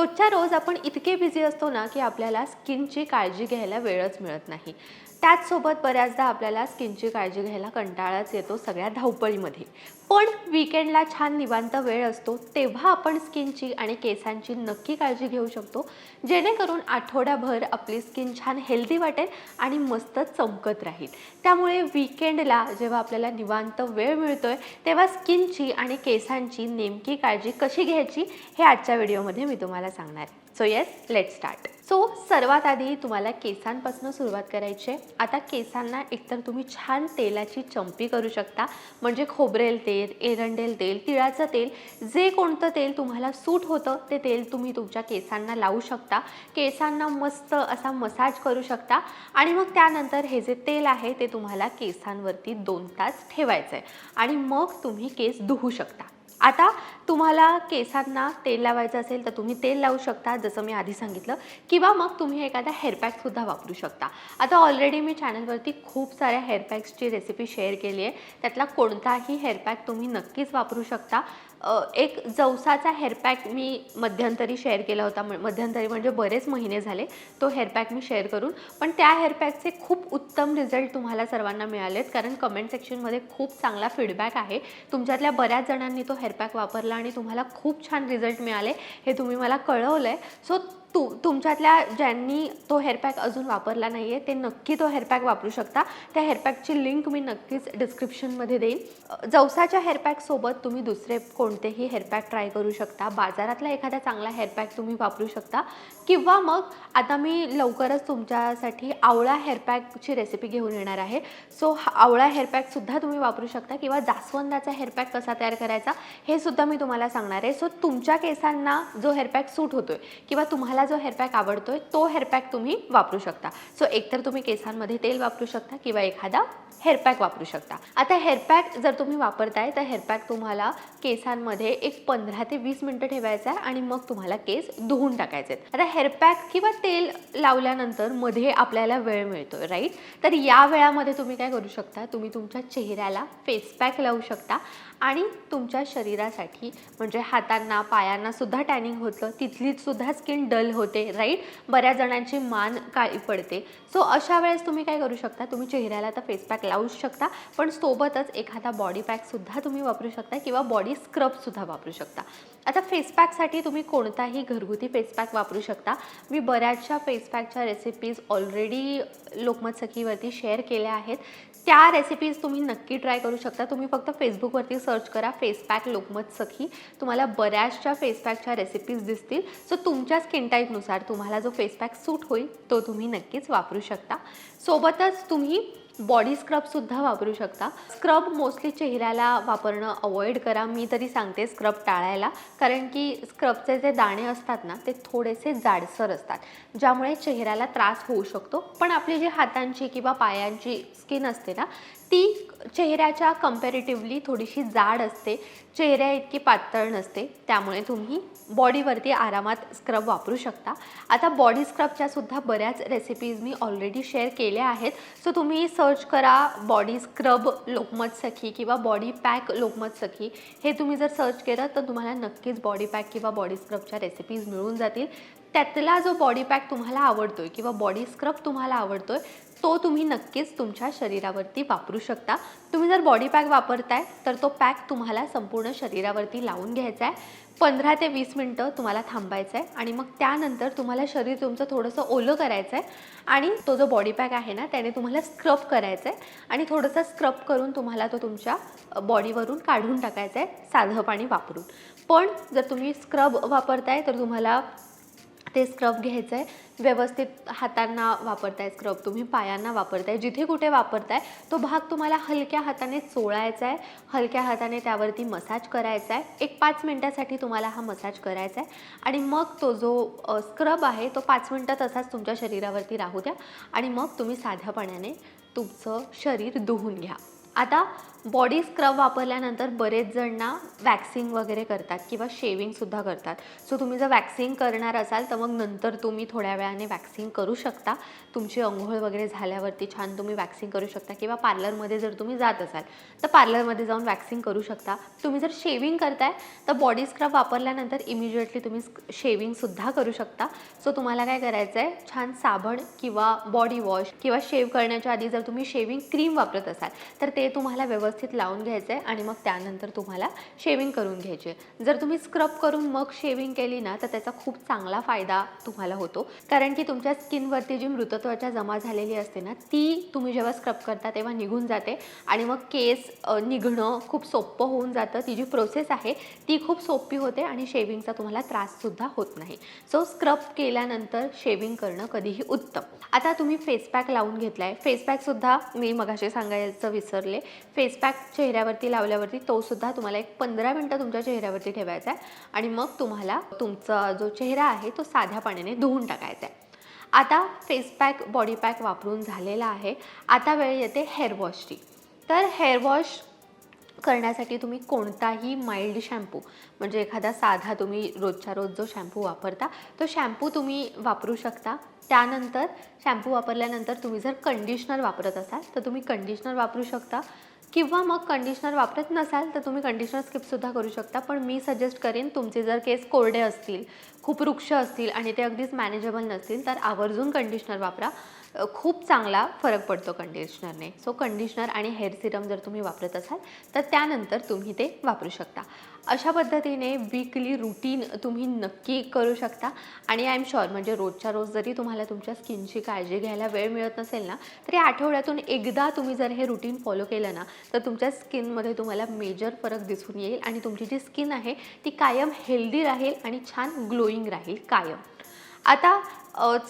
रोजच्या रोज आपण इतके बिझी असतो ना की आपल्याला स्किनची काळजी घ्यायला वेळच मिळत नाही. त्याचसोबत बऱ्याचदा आपल्याला स्किनची काळजी घ्यायला कंटाळाच येतो सगळ्या धावपळीमध्ये. पण विकेंडला छान निवांत वेळ असतो तेव्हा आपण स्किनची आणि केसांची नक्की काळजी घेऊ शकतो. जेणेकरून आठवड्याभर आपली स्किन छान हेल्दी वाटेल आणि मस्त चमकत राहील. त्यामुळे विकेंडला जेव्हा आपल्याला निवांत वेळ मिळतोय तेव्हा स्किनची आणि केसांची नेमकी काळजी कशी घ्यायची हे आजच्या व्हिडिओमध्ये मी तुम्हाला सांगणार आहे. So yes let start so सर्वात आधी तुम्हाला केसांपासून सुरुवात करायची आहे. आता केसांना एकतर तुम्ही छान तेलाची चंपी करू शकता. म्हणजे खोबरेल तेल एरंडेल तेल तिळाचं तेल जे कोणतं तेल तुम्हाला सूट होतं ते तेल तुम्ही तुमच्या केसांना लावू शकता. केसांना मस्त असा मसाज करू शकता. आणि मग त्यानंतर हे जे तेल आहे ते तुम्हाला केसांवरती दोन तास ठेवायचं आहे आणि मग तुम्ही केस धुवू शकता. आता तुम्हाला केसांना तेल लावायचं असेल तर तुम्ही तेल लावू शकता जसं मी आधी सांगितलं. किंवा मग तुम्ही एखादा हेअरपॅकसुद्धा वापरू शकता. आता ऑलरेडी मी चॅनलवरती खूप साऱ्या हेअरपॅक्सची रेसिपी शेअर केली आहे. त्यातला कोणताही हेअरपॅक तुम्ही नक्कीच वापरू शकता. एक जवसाचा हेअरपॅक मी मध्यंतरी शेअर केला होता. म- मध्यंतरी म्हणजे बरेच महिने झाले तो हेअरपॅक मी शेअर करून. पण त्या हेअरपॅकचे खूप उत्तम रिझल्ट तुम्हाला सर्वांना मिळालेत. कारण कमेंट सेक्शनमध्ये खूप चांगला फीडबॅक आहे. तुमच्यातल्या बऱ्याच जणांनी तो हेअरपॅक वापरला आणि तुम्हाला खूप छान रिझल्ट मिळाले. हे तुम्ही मला कळवलं आहे सो तु तुमच्यातल्या ज्यांनी तो हेअरपॅक अजून वापरला नाही आहे ते नक्की तो हेअरपॅक वापरू शकता त्या हेअरपॅकची लिंक मी नक्कीच डिस्क्रिप्शनमध्ये देईन जवसाच्या हेअरपॅकसोबत तुम्ही दुसरे कोणतेही हेअरपॅक ट्राय करू शकता बाजारातला एखादा चांगला हेअरपॅक तुम्ही वापरू शकता किंवा मग आता मी लवकरच तुमच्यासाठी आवळा हेअरपॅकची रेसिपी घेऊन येणार आहे सो हा आवळा हेअरपॅकसुद्धा तुम्ही वापरू शकता किंवा जास्वंदाचा हेअरपॅक कसा तयार करायचा हे सुद्धा मी तुम्हाला सांगणार आहे सो तुमच्या केसांना जो हेअरपॅक सूट होतो आहे किंवा तुम्हाला जो हेअरपॅक आवडतो आहे तो हेअरपॅक तुम्ही वापरू शकता. सो एकतर तुम्ही केसांमध्ये तेल वापरू शकता किंवा एखादा हेअरपॅक वापरू शकता. आता हेअरपॅक जर तुम्ही वापरताय तर हेअरपॅक तुम्हाला केसांमध्ये एक पंधरा ते वीस मिनटं ठेवायचा आहे आणि मग तुम्हाला केस धुवून टाकायचे आहेत. आता हेअरपॅक किंवा तेल लावल्यानंतरमध्ये आपल्याला वेळ मिळतो राईट तर या वेळामध्ये तुम्ही काय करू शकता तुम्ही तुमच्या चेहऱ्याला फेस पॅक लावू शकता आणि तुमच्या शरीरासाठी म्हणजे हातांना पायांना सुद्धा टॅनिंग होतं तिथलीसुद्धा स्किन डल होते राईट बऱ्याच जणांची मान काळी पडते. सो अशा वेळेस तुम्ही काय करू शकता? तुम्ही चेहऱ्याला तर फेस पॅक लावू शकता पण सोबतच एखादा बॉडी पॅकसुद्धा तुम्ही वापरू शकता किंवा बॉडी स्क्रबसुद्धा वापरू शकता. आता फेसपॅकसाठी तुम्ही कोणताही घरगुती फेसपॅक वापरू शकता. मी बऱ्याचशा फेसपॅकच्या रेसिपीज ऑलरेडी लोकमत सखीवरती शेअर केल्या आहेत. त्या रेसिपीज तुम्ही नक्की ट्राय करू शकता. तुम्ही फक्त फेसबुकवरती सर्च करा फेसपॅक लोकमत सखी तुम्हाला बऱ्याचशा फेसपॅकच्या रेसिपीज दिसतील. सो तुमच्या स्किन टाईपनुसार तुम्हाला जो फेसपॅक सूट होईल तो तुम्ही नक्कीच वापरू शकता. सोबतच तुम्ही बॉडी स्क्रबसुद्धा वापरू शकता. स्क्रब मोस्टली चेहऱ्याला वापरणं अवॉइड करा. मी तरी सांगते स्क्रब टाळायला. कारण की स्क्रबचे जे दाणे असतात ना ते थोडेसे जाडसर असतात. ज्यामुळे चेहऱ्याला त्रास होऊ शकतो. पण आपली जी हातांची किंवा पायांची स्किन असते ना ती चेहऱ्याच्या कम्पॅरेटिव्हली थोडीशी जाड असते. चेहऱ्या इतकी पातळ नसते. त्यामुळे तुम्ही बॉडीवरती आरामात स्क्रब वापरू शकता. आता बॉडी स्क्रबच्या सुद्धा बऱ्याच रेसिपीज मी ऑलरेडी शेअर केल्या आहेत. सो तुम्ही सर्च करा बॉडी स्क्रब लोकमत सखी किंवा बॉडी पॅक लोकमत सखी हे तुम्ही जर सर्च केलं तर तुम्हाला नक्कीच बॉडी पॅक किंवा बॉडी स्क्रबच्या रेसिपीज मिळून जातील. त्यातला जो बॉडी पॅक तुम्हाला आहे किंवा बॉडी स्क्रब तुम्हाला आवडतो आहे तो तुम्ही नक्कीच तुमच्या शरीरावरती वापरू शकता. तुम्ही जर बॉडी पॅक वापरताय तर तो पॅक तुम्हाला संपूर्ण शरीरावरती लावून घ्यायचा आहे पंधरा ते वीस मिनटं तुम्हाला थांबायचं आहे आणि मग त्यानंतर तुम्हाला शरीर तुमचं थोडंसं ओलं करायचं आहे आणि तो जो बॉडी पॅक आहे ना त्याने तुम्हाला स्क्रब करायचं आहे आणि थोडंसं स्क्रब करून तुम्हाला तो तुमच्या बॉडीवरून काढून टाकायचा आहे साधं पाणी वापरून. पण जर तुम्ही स्क्रब वापरताय तर तुम्हाला ते स्क्रब घ्यायचं आहे व्यवस्थित हातांना वापरताय स्क्रब तुम्ही पायांना वापरताय. जिथे कुठे वापरताय तो भाग तुम्हाला हलक्या हाताने चोळायचा आहे हलक्या हाताने त्यावरती मसाज करायचा आहे एक पाच मिनटासाठी तुम्हाला हा मसाज करायचा आहे आणि मग तो जो स्क्रब आहे तो पाच मिनटं तसाच तुमच्या शरीरावरती राहू द्या. आणि मग तुम्ही साध्या पाण्याने तुमचं शरीर धुवून घ्या. आता बॉडी स्क्रब वापरल्यानंतर बरेच जण ना वॅक्सिंग वगैरे करतात किंवा शेविंगसुद्धा करतात. सो तुम्ही जर वॅक्सिंग करणार असाल तर मग नंतर तुम्ही थोड्या वेळाने वॅक्सिंग करू शकता. तुमची अंघोळ वगैरे झाल्यावरती छान तुम्ही वॅक्सिंग करू शकता किंवा पार्लरमध्ये जर तुम्ही जात असाल तर पार्लरमध्ये जाऊन वॅक्सिंग करू शकता. तुम्ही जर शेविंग करताय तर बॉडी स्क्रब वापरल्यानंतर इमिजिएटली तुम्ही शेविंगसुद्धा करू शकता. सो तुम्हाला काय करायचं आहे छान साबण किंवा बॉडी वॉश किंवा शेव करण्याच्या आधी जर तुम्ही शेविंग क्रीम वापरत असाल तर ते तुम्हाला व्यवस्थित व्यवस्थित लावून घ्यायचं आहे आणि मग त्यानंतर तुम्हाला शेविंग करून घ्यायची. जर तुम्ही स्क्रब करून मग शेविंग केली ना तर त्याचा खूप चांगला फायदा तुम्हाला होतो. कारण की तुमच्या स्किनवरती जी मृतत्वाच्या जमा झालेली असते ना ती तुम्ही जेव्हा स्क्रब करता तेव्हा निघून जाते आणि मग केस निघणं खूप सोपं होऊन जातं. ती जी प्रोसेस आहे ती खूप सोपी होते आणि शेविंगचा तुम्हाला त्राससुद्धा होत नाही. सो स्क्रब केल्यानंतर शेविंग करणं कधीही उत्तम. आता तुम्ही फेस पॅक लावून घेतला आहे फेस पॅकसुद्धा मी मगाशी सांगायचं विसरले. फेस पॅक चेहऱ्यावरती लावल्यावरती तोसुद्धा तुम्हाला एक पंधरा मिनटं तुमच्या चेहऱ्यावरती ठेवायचा आहे. आणि मग तुम्हाला तुमचा जो चेहरा आहे तो साध्या पाण्याने धुवून टाकायचा आहे. आता फेस पॅक बॉडी पॅक वापरून झालेला आहे. आता वेळ येते हेअर वॉशची तर हेअर वॉश करण्यासाठी तुम्ही कोणताही माइल्ड शॅम्पू म्हणजे एखादा साधा तुम्ही रोजच्या रोज जो शॅम्पू वापरता तो शॅम्पू तुम्ही वापरू शकता. त्यानंतर शॅम्पू वापरल्यानंतर तुम्ही जर कंडिशनर वापरत असाल तर तुम्ही कंडिशनर वापरू शकता. किंवा मग कंडिशनर वापरत नसाल तर तुम्ही कंडिशनर स्किपसुद्धा करू शकता. पण मी सजेस्ट करेन तुमचे जर केस कोरडे असतील खूप वृक्ष असतील आणि ते अगदीच मॅनेजेबल नसतील तर आवर्जून कंडिशनर वापरा. खूप चांगला फरक पडतो कंडिशनरने सो कंडिशनर आणि हेअर सिरम जर तुम्ही वापरत असाल तर त्यानंतर तुम्ही ते वापरू शकता. अशा पद्धतीने वीकली रुटीन तुम्ही नक्की करू शकता. आणि आय एम शुअर म्हणजे रोजच्या रोज जरी तुम्हाला तुमच्या स्किनची काळजी घ्यायला वेळ मिळत नसेल ना तरी आठवड्यातून एकदा तुम्ही जर हे रुटीन फॉलो केलं ना तर तुमच्या स्किनमध्ये तुम्हाला मेजर फरक दिसून येईल आणि तुमची जी स्किन आहे ती कायम हेल्दी राहील आणि छान ग्लोईंग राहील कायम. आता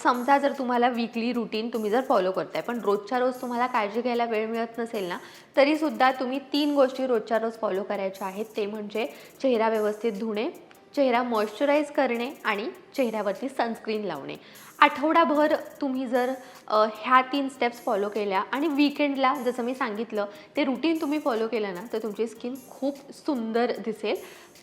समजा जर तुम्हाला वीकली रुटीन तुम्ही जर फॉलो करताय पण रोजच्या रोज तुम्हाला काळजी घ्यायला वेळ मिळत नसेल ना तरीसुद्धा तुम्ही तीन गोष्टी रोजच्या रोज फॉलो करायच्या आहेत. ते म्हणजे चेहरा व्यवस्थित धुणे चेहरा मॉइश्चराईज करणे आणि चेहऱ्यावरती सनस्क्रीन लावणे. आठवडाभर तुम्ही जर ह्या तीन स्टेप्स फॉलो केल्या आणि विकेंडला जसं मी सांगितलं ते रुटीन तुम्ही फॉलो केलं ना तर तुमची स्किन खूप सुंदर दिसेल.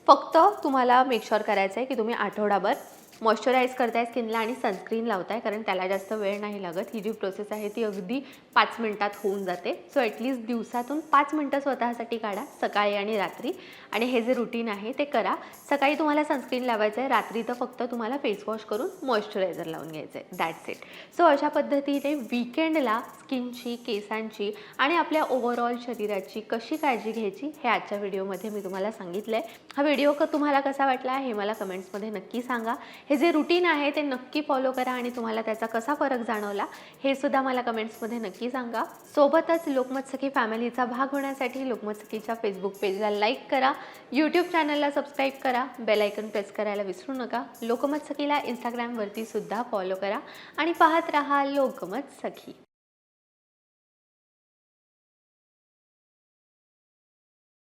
फक्त तुम्हाला मेकश्युअर करायचं आहे की तुम्ही आठवडाभर मॉइश्चराईज करताय स्किनला आणि सनस्क्रीन लावताय कारण त्याला जास्त वेळ नाही लागत. ही जी प्रोसेस आहे ती अगदी पाच मिनटात होऊन जाते. सो ॲटलीस्ट दिवसातून पाच मिनटं स्वतःसाठी काढा सकाळी आणि रात्री. आणि हे जे रुटीन आहे ते करा. सकाळी तुम्हाला सनस्क्रीन लावायचं आहे रात्री तर फक्त तुम्हाला फेसवॉश करून मॉइश्चरायझर लावून घ्यायचं आहे दॅट्स इट सो अशा पद्धतीने विकेंडला स्किनची केसांची आणि आपल्या ओव्हरऑल शरीराची कशी काळजी घ्यायची हे आजच्या व्हिडिओमध्ये मी तुम्हाला सांगितलं आहे हा व्हिडिओ क तुम्हाला कसा वाटला हे मला कमेंट्समध्ये नक्की सांगा. हे जे रुटीन आहे ते नक्की फॉलो करा आणि तुम्हाला त्याचा कसा फरक जाणवला हे सुद्धा मला कमेंट्समध्ये नक्की सांगा. सोबतच लोकमत सखी फॅमिलीचा भाग होण्यासाठी लोकमत सखीच्या फेसबुक पेजला लाईक करा. यूट्यूब चॅनलला सबस्क्राईब करा. बेलायकन प्रेस करायला विसरू नका. लोकमत सखीला इंस्टाग्रामवरती सुद्धा फॉलो करा. आणि पाहत राहा लोकमत सखी